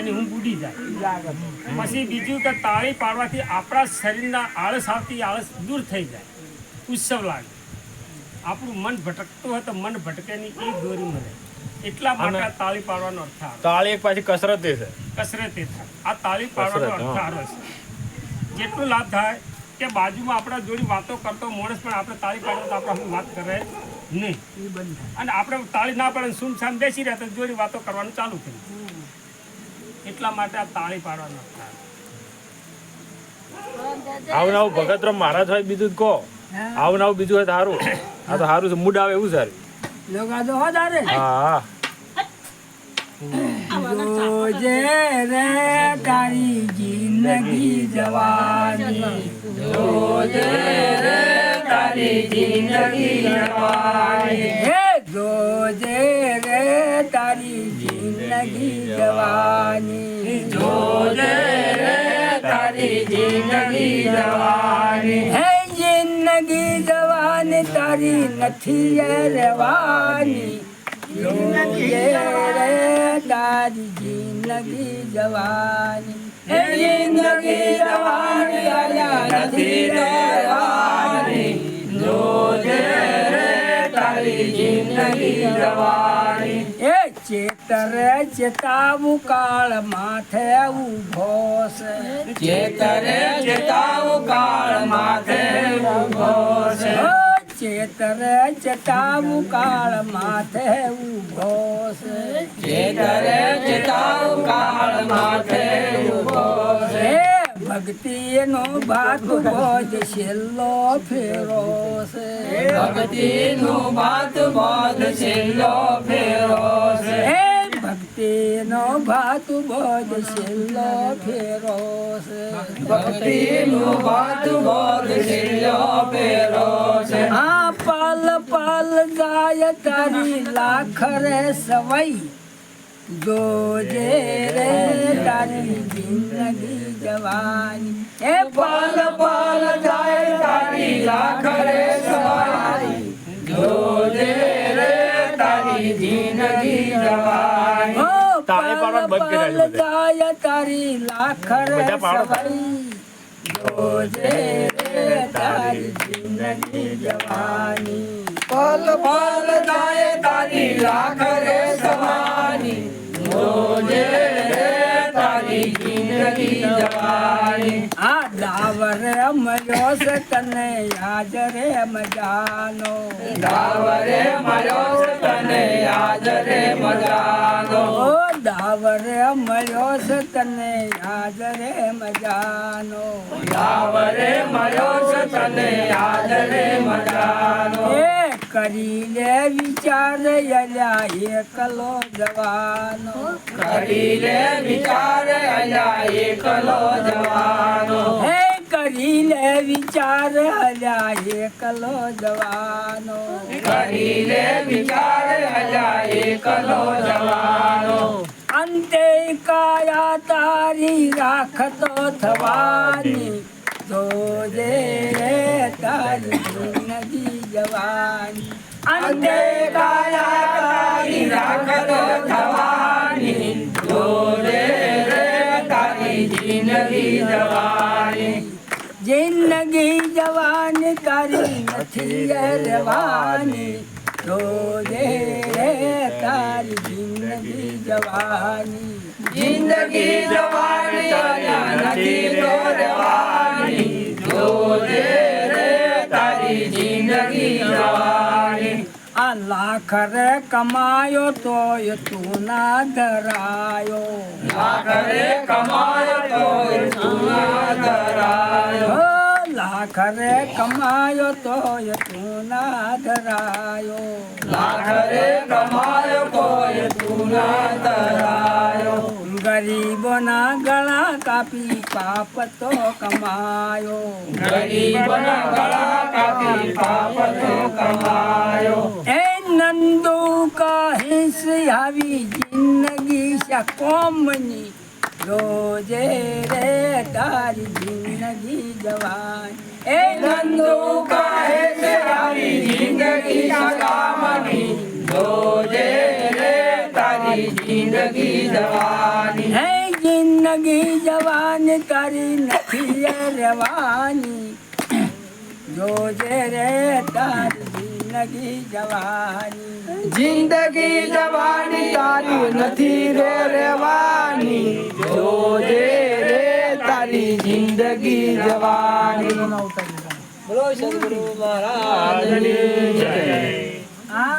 એની ઊંઘ ઉડી જાય. પછી બીજું કે તાળી પાડવાથી આપણા શરીરના આળસ આવતી આળસ દૂર થઈ જાય. ઉત્સવ લાગે. આપણું મન ભટકતું હોય તો મન ભટકે નહીં એ દોરી મળે. એટલા માટે આ તાળી પાડવાનો અર્થ આવે. તાળી એક પાછી કસરત છે. કસરત એ થાય. આ તાળી પાડવાનો અર્થ આવે છે. જેટલું લાભ થાય કે બાજુમાં આપણા જોડી વાતો કરતો માણસ પણ આપણે તાળી પાડો તો આપણે વાત કરે? નહીં. અને આપણે તાળી ના પડે સુમસામ બેસી રહ્યા તો જોડી વાતો કરવાનું ચાલુ થઈ એટલા માટે આ તાળી પાડવાનો આવું આવું ભગતરામ મહારાજ હોય બીજું કહો. આવું આવું બીજું હોય તો સારું. આ તો સારું છે મૂડ આવે એવું સારું હા જોજે રે તારી જિંદગી જવાની. જોજે રે તારી જિંદગી જવાની. જોજે રે તારી જિંદગી જવાની જોજે રે તારી જિંદગી જવાની હે જિંદગી જવાની તારી નથી રહેવાની તારી જિંદગી જવાની હે જિંદગી જવાની આયા નથી રહેવાની જોજે રે તારી જિંદગી જવાની ચેતર ચેતાવું કાળ માથે ઊભો છે. ચેતરે ચેતાવું કાળ માથે ઊભો છે. ચેતરે ચેતાવું કાળ માથે ઊભો છે. ચેતરે ચેતાવું કાળ માથે ઊભો છે. ભક્તિ નો ભાત બોજ છેલ્લો ફેરો છે. ભક્તિ નો ભાત બોજ છેલ્લો ફેરો છે નો ભાત બોજ છેલ્લો ફેરો છે. ભક્તિ નો ભાત બોજ છેલ્લો ફેરો છે. આ પાલ પાલ જાય તારી લાખ રે સવાઈ. જોજે રે તારી જિંદગી જવાની એ પાલ પાલ જાય તારી લાખ રે સવાઈ. જોજે રે તારી જિંદગી જવાની તાળી પાડવાનું બંધ કરી નાખ્યું બધે. જાય તારી લાખર બધા પાડો. રે તારી જિંદગી જવાની. પલ પલ જાય તારી લાખ સવાની જોજે રે તારી જિંદગી જવાની. આ ડાવર મળ્યો છે તને યાદ રે મજાનો. ડાવરે મળ્યો છે તને યાદ રે મળ્યો છે તને યાદ રે મજાનો. યાવરે મળ્યો છે તને યાદ રે મજાનો. એ કરી લે વિચાર અલ્યા એકલો જવાનો. કરી લે વિચાર અલ્યા એકલો જવાનો. હે કરી લે વિચાર અલ્યા એકલો જવાનો. કરી લે વિચાર અલ્યા એકલો જવાનો. કાયા તારી રાખતો થવાની. જોજે રે તારી જિંદગી જવાની. અંતે કાયા તારી રાખતો થવાની. જોજે રે તારી જિંદગી જવાની. જિંદગી જવાની તારી નથી રહેવાની. રોજે રે તારી જિંદગી જવાની. જિંદગી જવાની નથી તો રહેવાની જોજે રે તારી જિંદગી જવાની આ લાખ રે કમાયો તોય તું ના ધરાયો લાખ રે કમાયો તોય તું ના ધરાયો લાખ રે કમાયો તોય તું ના ધરાયો લાખ રે કમાયો તું ગરીબોના ગળા કાપી પાપ તો કમાયો. ગરીબોના ગળા કાપી પાપ તો કમાયો. એ નંદુ કહીશ આવી જિંદગી છે કોમની રોજે રે તારી જિંદગી જવાની એ નંદુ છે આવી જિંદગી સલામની રોજે જિંદગી જવાની. હે જિંદગી જવાની તારી નથી રવાની જોજે રે તારી જિંદગી જવાની. જિંદગી જવાની તારી નથી રે રેવાની જોજે રે તારી જિંદગી જવાની. બોલો સદગુરુ મહારાજની જય. હા?